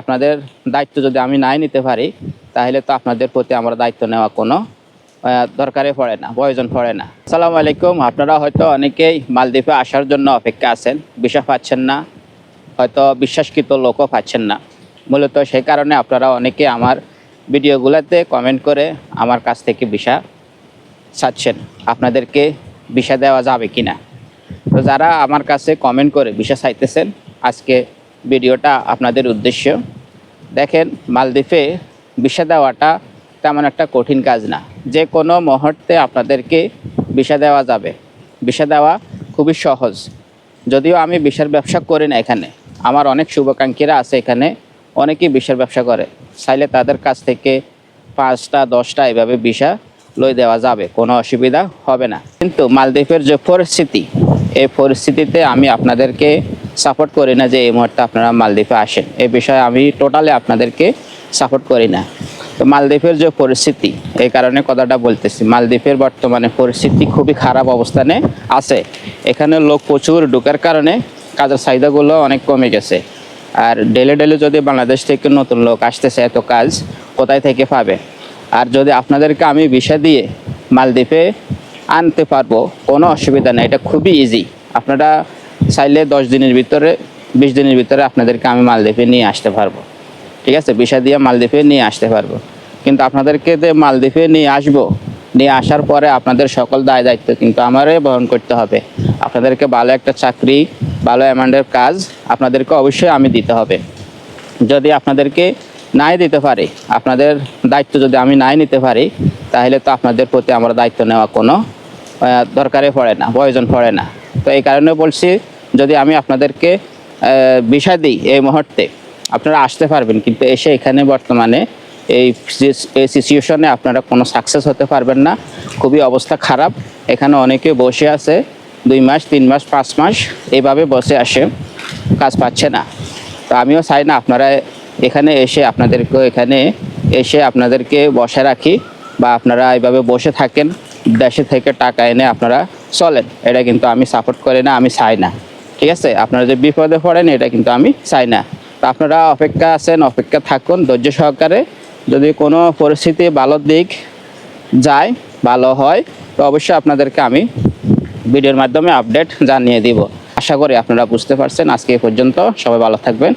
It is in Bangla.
আপনাদের দায়িত্ব যদি আমি নাই নিতে পারি, তাহলে তো আপনাদের প্রতি আমার দায়িত্ব নেওয়া কোনো দরকারে পড়ে না, প্রয়োজন পড়ে না। আসসালামু আলাইকুম, আপনারা হয়তো অনেকেই মালদ্বীপে আসার জন্য অপেক্ষা আছেন বিষা পাচ্ছেন না, হয়তো বিশ্বাসকৃত লোকও পাচ্ছেন না। মূলত সেই কারণে আপনারা অনেকে আমার ভিডিওগুলোতে কমেন্ট করে আমার কাছ থেকে বিষা চাচ্ছেন, আপনাদেরকে বিষা দেওয়া যাবে কি না তো যারা আমার কাছে কমেন্ট করে বিষা চাইতেছেন, আজকে ভিডিওটা আপনাদের উদ্দেশ্য। দেখেন, মালদ্বীপে বিষা দেওয়াটা তেমন একটা কঠিন কাজ না। যে কোনো মুহূর্তে আপনাদেরকে বিষা দেওয়া যাবে। বিষা দেওয়া খুবই সহজ। যদিও আমি বিষের ব্যবসা করি না এখানে। আমার অনেক শুভাকাঙ্ক্ষীরা আছে এখানে, অনেকেই বিষের ব্যবসা করে। চাইলে তাদের কাছ থেকে পাঁচটা, দশটা এভাবে বিষা লই দেওয়া যাবে, কোনো অসুবিধা হবে না। কিন্তু মালদ্বীপের যে পরিস্থিতি, এই পরিস্থিতিতে আমি আপনাদেরকে সাপোর্ট করি না যে এই মুহূর্তে আপনারা মালদ্বীপে আসেন। এই বিষয়ে আমি টোটালি আপনাদেরকে সাপোর্ট করি না। তো মালদ্বীপের যে পরিস্থিতি, এই কারণে কথাটা বলতেছি। মালদ্বীপের বর্তমানে পরিস্থিতি খুবই খারাপ অবস্থানে আছে। এখানে লোক প্রচুর ঢোকার কারণে কাজের চাহিদাগুলো অনেক কমে গেছে। আর ডেলি ডেলি যদি বাংলাদেশ থেকে নতুন লোক আসতেছে এত কাজ, কোথায় থেকে পাবে? আর যদি আপনাদেরকে আমি বিষয় দিয়ে মালদ্বীপে আনতে পারব, কোনো অসুবিধা নেই। এটা খুবই ইজি আপনারা চাইলে দশ দিনের ভিতরে, বিশ দিনের ভিতরে আপনাদেরকে আমি মালদ্বীপে নিয়ে আসতে পারব। ঠিক আছে? বিষা দিয়ে মালদ্বীপে নিয়ে আসতে পারব। কিন্তু আপনাদেরকে যে মালদ্বীপে নিয়ে আসব, নিয়ে আসার পরে আপনাদের সকল দায় দায়িত্ব কিন্তু আমারই বহন করতে হবে। আপনাদেরকে ভালো একটা চাকরি, ভালো অ্যামাউন্টের কাজ আপনাদেরকে অবশ্যই আমি দিতে হবে। যদি আপনাদেরকে নাই দিতে পারি, আপনাদের দায়িত্ব যদি আমি নাই নিতে পারি, তাহলে তো আপনাদের প্রতি আমার দায়িত্ব নেওয়া কোনো দরকারে পড়ে না, প্রয়োজন পড়ে না। তো এই কারণে বলছি যদি আমি আপনাদেরকে বিষয় দিই এই মুহূর্তে, আপনারা আসতে পারবেন, কিন্তু এসে এখানে বর্তমানে এই এই সিচুয়েশনে আপনারা কোনো সাকসেস হতে পারবেন না। খুবই অবস্থা খারাপ। এখানে অনেকে বসে আছে, দুই মাস, তিন মাস, পাঁচ মাস এইভাবে বসে আসে, কাজ পাচ্ছে না। তো আমিও চাই না আপনারা এখানে এসে আপনাদেরকে এখানে এসে আপনাদেরকে বসে রাখি, বা আপনারা এইভাবে বসে থাকেন, দেশে থেকে টাকা এনে আপনারা চলেন, এটা কিন্তু আমি সাপোর্ট করি না, আমি চাই না। ঠিক আছে? আপনারা যে বিপদে পড়েন, এটা কিন্তু আমি চাই না। আপনারা অপেক্ষা আছেন, অপেক্ষা থাকুন, ধৈর্য সহকারে। যদি কোনো পরিস্থিতি ভালো দিক যায়, ভালো হয়, তো অবশ্যই আপনাদেরকে আমি ভিডিওর মাধ্যমে আপডেট জানিয়ে দিব। আশা করি আপনারা বুঝতে পারছেন। আজকে এ পর্যন্ত সবাই ভালো থাকবেন।